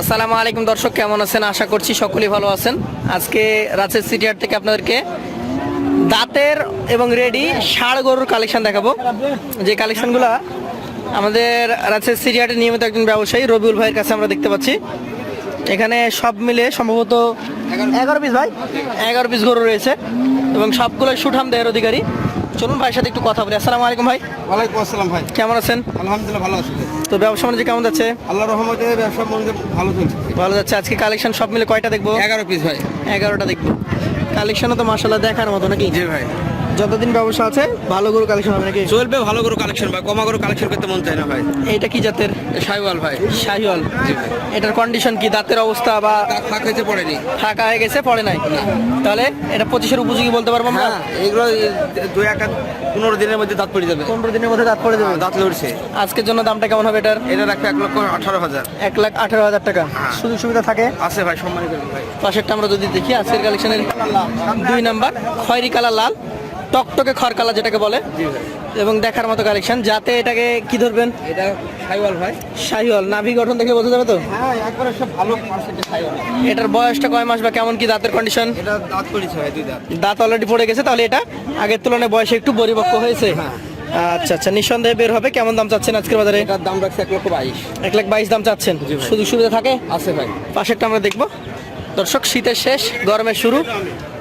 আসসালামু আলাইকুম দর্শক কেমন আছেন? আশা করছি সকলেই ভালো আছেন। আজকে রাজের সিটিহাট থেকে আপনাদেরকে দাঁতের এবং রেডি ষাড় গরুর কালেকশন দেখাবো। যে কালেকশনগুলো আমাদের রাজের সিটিহাটের নিয়মিত একজন ব্যবসায়ী রবিউল ভাইয়ের কাছে আমরা দেখতে পাচ্ছি। এখানে সব মিলে সম্ভবত এগারো পিস ভাই। এগারো পিস গরু রয়েছে এবং সবগুলো সুঠাম দেহের অধিকারী। চলুন ভাইয়ের সাথে একটু কথা বলি। আসসালামু আলাইকুম ভাই। ওয়ালাইকুম আসসালাম ভাই। কেমন আছেন? আলহামদুলিল্লাহ ভালো আছি। তো ব্যবসা বাণিজ্য কেমন যাচ্ছে? আল্লাহ রহমতে ব্যবসা মনে ভালো চলছে। ভালো যাচ্ছে। আজকে কালেকশন সব মিলে কয়টা দেখব? এগারো পিস ভাই। এগারোটা দেখব। কালেকশনও তো মাসাল্লাহ দেখার মতো নাকি? জি ভাই। যতদিন ব্যবসা আছে ভালো গরু কালেকশন হবে নাকি? চলবে ভালো করে কালেকশন ভাই কমা করে কালেকশন করতে মন চায় না ভাই। এইটা কি জাতের? সাইওয়াল ভাই। শাহিওয়াল। এটার কন্ডিশন কি? দাঁতের অবস্থা বা ফাঁক হয়েছে পড়েনি ফাঁকা হয়ে গেছে পড়ে নাই? তাহলে এটা পঁচিশের উপযোগী বলতে পারব আমরা? হ্যাঁ এগুলো দুই এক পনেরো দিনের মধ্যে দাঁত পড়ে যাবে। পনেরো দিনের মধ্যে দাঁত পড়ে যাবে? দাঁত লড়ছে। আজকের জন্য দামটা কেমন হবে এটার? এটা রাখবে এক লক্ষ আঠারো হাজার। এক লাখ আঠারো হাজার টাকা। সুযোগ সুবিধা থাকে? আছে ভাই সম্মানিত ভাই। পাশেরটা আমরা যদি দেখি আজকের কালেকশনের দুই নাম্বার খয়েরি কালার লাল টকটকে খড় কালার যেটাকে বলে। এবং দেখার মতো কালেকশন যাতে এটাকে কি ধরবেন? এটা সাইওয়াল ভাই। শাহিওয়াল। নাভি গঠন দেখে বোঝা যাবে তো? হ্যাঁ একবারে সব ভালো এটার বয়সটা কয় মাস বা কেমন কি দাঁতের কন্ডিশন এটা দাঁত পড়েছে ভাই দুই দাঁত। দাঁত অলরেডি পড়ে গেছে তাহলে এটা আগের তুলনায় বয়সে একটু পরিপক্ক হয়েছে। হ্যাঁ। আচ্ছা আচ্ছা নিঃসন্দেহে বের হবে। কেমন দাম চাচ্ছেন আজকের বাজারে? এটার দাম রাখছে এক লক্ষ বাইশ। এক লাখ বাইশ দাম চাচ্ছেন। সুযোগ সুবিধা থাকে? আছে ভাই। পাশেরটা আমরা দেখব। দর্শক শীতের শেষ গরমের শুরু।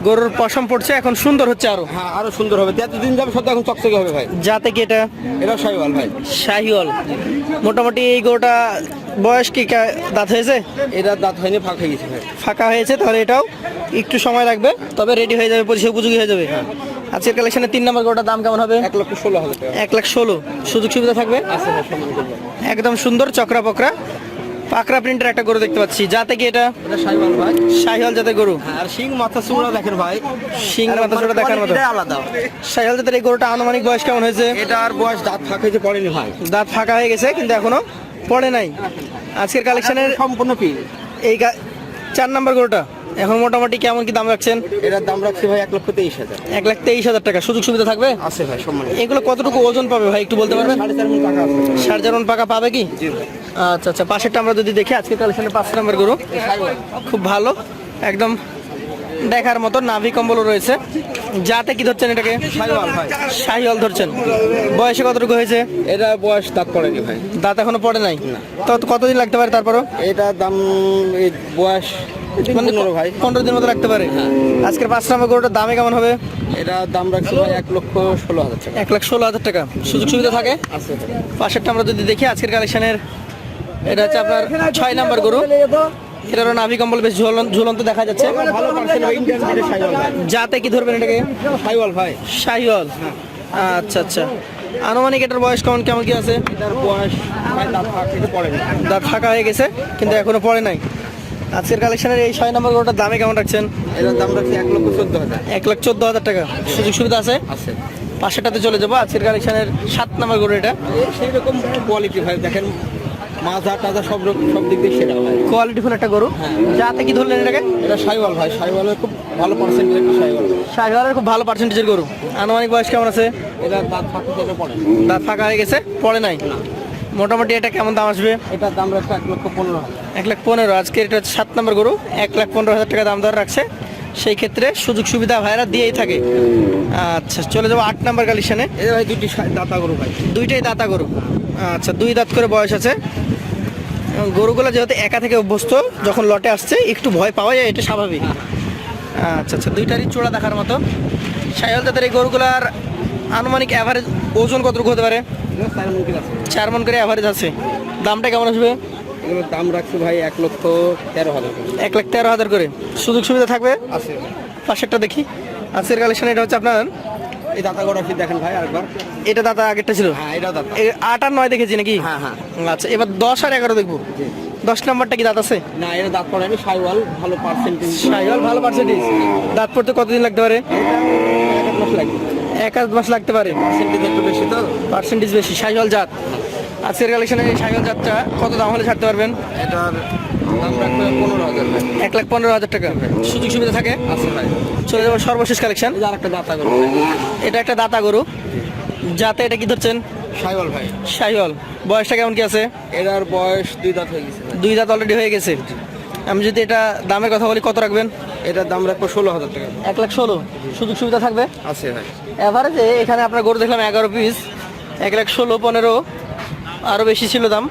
গরুর পশম পড়ছে এখন সুন্দর হচ্ছে আরও। হ্যাঁ আরও সুন্দর হবে। যত দিন যাবে সব এখন চকচকে হবে ভাই। যাতে কি এটা? এটা সাইওয়াল ভাই। শাহিওয়াল। মোটামুটি এই গরুটা বয়স কি দাঁত হয়েছে? এটা দাঁত হয়নি ফাঁক হয়ে গেছে ভাই। ফাঁকা হয়েছে তাহলে এটাও একটু সময় লাগবে। তবে রেডি হয়ে যাবে পরিষেবা উপযোগী হয়ে যাবে। আজকের কালেকশনের তিন নম্বর গরুটার দাম কেমন হবে? এক লক্ষ ষোলো হবে এক লাখ ষোলো। সুযোগ সুবিধা থাকবে? একদম সুন্দর চক্রা পকরা পাকড়া প্রিন্টের একটা গরু দেখতে পাচ্ছি। যাতে কি এটা? শাহিওয়াল ভাই। শাহিওয়াল জাতের গরু। হ্যাঁ, আর শিং মাথা চূড়া দেখেন ভাই। শিং মাথা সুরা দেখার মতো। আলাদা। শাহিওয়াল জাতের এই গরুটা আনুমানিক বয়স কেমন হয়েছে? এটা আর বয়স দাঁত ফাঁকা হয়েছে পড়েনি ভাই। দাঁত ফাঁকা হয়ে গেছে কিন্তু এখনও পড়ে নাই। আজকের কালেকশনের সম্পূর্ণ পিল এই চার নাম্বার গরুটা। এখন মোটামুটি কেমন কি দাম রাখছেন? এটার দাম রাখছি ভাই এক লক্ষ তেইশ হাজার। এক লাখ তেইশ হাজার টাকা। সুযোগ সুবিধা থাকবে? আছে ভাই সম্মান এগুলো কতটুকু ওজন পাবে ভাই একটু বলতে পারবেন? সাড়ে চার মন পাকা পাবে কি? জি আচ্ছা আচ্ছা পাশেরটা আমরা যদি দেখি আজকে তাহলে সেখানে পাঁচ নাম্বার গরু। খুব ভালো একদম দেখার মতো নাভি কম্বল রয়েছে। যাতে কি ধরছেন এটাকে? শাহিওয়াল ধরছেন। বয়সে কতটুকু হয়েছে? এটা বয়স দাঁত পড়েনি ভাই। দাঁত এখনও পড়ে নাই? তো কতদিন লাগতে পারে তারপরও? এটা দাম বয়স মানে ভাই। পনেরো দিন মতো পারে? আজকের পাঁচ নম্বর গরুটার দামে কেমন হবে? এটা দাম রাখছে ভাই এক লক্ষ ষোলো হাজার টাকা। এক লাখ ষোলো হাজার টাকা। সুযোগ সুবিধা থাকে। পাশেরটা আমরা যদি দেখি আজকের কালেকশনের এটা হচ্ছে আপনার ছয় নাম্বার গরু। এটারও নাভি কম্বল বেশ ঝুলন ঝুলন্ত দেখা যাচ্ছে। সাইওয়াল যাতে কি ধরবেন এটাকে? সাইওয়াল ভাই। শাহিওয়াল। আচ্ছা আচ্ছা। আনুমানিক এটার বয়স কেমন কেমন কি আছে? এটার বয়স দাঁত ফাঁক হয়ে গেছে কিন্তু এখনও পড়ে নাই। আজকের কালেকশনের এই ছয় নম্বর গরুটার দামে কেমন রাখছেন? এটার দাম রাখছে এক লক্ষ চোদ্দ হাজার। এক লাখ চোদ্দ হাজার টাকা। সুযোগ সুবিধা আছে? আছে। পাশেরটাতে চলে যাব। আজকের কালেকশনের সাত নম্বর গরু এটা। সেই রকম কোয়ালিটি ভাই দেখেন মাজা টাজা সব সব দিক দিয়ে সেরা ভাই। কোয়ালিটিফুল একটা গরু। যাতে কি ধরলেন এটাকে? এটা সাইওয়াল ভাই সাইওয়ালের খুব ভালো পার্সেন্টেজ একটা সাইওয়াল। শাহিওয়ালের খুব ভালো পার্সেন্টেজের গরু। আনুমানিক বয়স কেমন আছে? এটা দাঁত ফাঁক থেকে পড়ে দাঁত ফাঁকা হয়ে গেছে পড়ে নাই? মোটামুটি এটা কেমন দাম আসবে? এটার দাম রাখছে এক লক্ষ পনেরো এক লাখ পনেরো আজকে এটা হচ্ছে সাত নম্বর গরু। এক লাখ পনেরো হাজার টাকা দাম দর রাখছে। সেই ক্ষেত্রে সুযোগ সুবিধা ভাইরা দিয়েই থাকে। আচ্ছা চলে যাব আট নম্বর কালেকশনে ভাই সা- দাতা গরু ভাই। দুইটাই দাতা গরু। আচ্ছা দুই দাঁত করে বয়স আছে। এবং গরুগুলো যেহেতু একা থেকে অভ্যস্ত যখন লটে আসছে একটু ভয় পাওয়া যায় এটা স্বাভাবিক। আচ্ছা আচ্ছা দুইটারই চূড়া দেখার মতো। সাইহল দাদের এই গরুগুলার আনুমানিক অ্যাভারেজ ওজন কতটুকু হতে পারে? চার মন করে অ্যাভারেজ আছে। দামটা কেমন আসবে? এগুলোর দাম রাখছে ভাই এক লক্ষ তেরো হাজার করে। এক লাখ তেরো হাজার করে। সুযোগ সুবিধা থাকবে? আছে। পাশেরটা দেখি। আজকের কালেকশন এটা হচ্ছে আপনার এই দাতা কি দেখেন ভাই আরেকবার। এটা দাদা আগেরটা ছিল? হ্যাঁ এটা দাঁতা। আট আর নয় দেখেছি নাকি? হ্যাঁ হ্যাঁ। আচ্ছা এবার দশ আর এগারো দেখব। দশ নাম্বারটা কি দাঁত আছে? না এটা দাঁত পড়েনি সাইওয়াল ভালো পার্সেন্টেজ সাইওয়াল ভালো পার্সেন্টেজ দাঁত পড়তে কতদিন লাগতে পারে? এক আধ মাস লাগতে পারে। পার্সেন্টেজ একটু বেশি তো? পার্সেন্টেজ বেশি সাইওয়াল জাত। আজকের কালেকশনে এই সাইওয়াল যাত্রা কত দাম হলে ছাড়তে পারবেন? এটার এক লাখ পনেরো হাজার টাকা। সুযোগ সুবিধা থাকে? আছে ভাই। চলে যাব সর্বশেষ কালেকশন যে আরেকটা দাতা গরু। এটা একটা দাতা গরু। যাতে এটা কি ধরছেন? সাইওয়াল ভাই। সাইওয়াল। বয়সটা কেমন কি আছে? এটার বয়স দুই দাঁত হয়ে গেছে দুই দাঁত অলরেডি হয়ে গেছে। আমি যদি এটা দামের কথা বলি কত রাখবেন? এটার দাম রাখব ষোলো হাজার টাকা। এক লাখ ষোলো। সুযোগ সুবিধা থাকবে? আছে ভাই। এভারেজে এখানে আপনার গরু দেখলাম এগারো পিস এক লাখ ষোলো পনেরো। আরও বেশি ছিল দাম।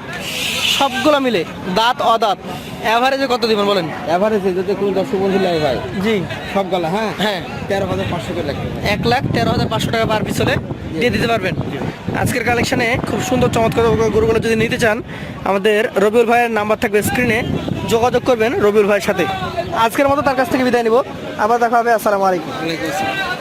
সবগুলো মিলে দাঁত অদাঁত অ্যাভারেজে কত দিবেন বলেন? অ্যাভারেজে যদি কোনো দর্শক বন্ধু নেয় ভাই জি। সব গলা হ্যাঁ? হ্যাঁ। তেরো হাজার পাঁচশো করে লাগবে। এক লাখ তেরো হাজার পাঁচশো টাকা পার হলে দিয়ে দিতে পারবেন। আজকের কালেকশনে খুব সুন্দর চমৎকার গরুগুলো যদি নিতে চান আমাদের রবিউল ভাইয়ের নাম্বার থাকবে স্ক্রিনে যোগাযোগ করবেন রবিউল ভাইয়ের সাথে। আজকের মতো তার কাছ থেকে বিদায় নিব। আবার দেখা হবে আসসালামু আলাইকুম। ওয়ালাইকুম আসসালাম।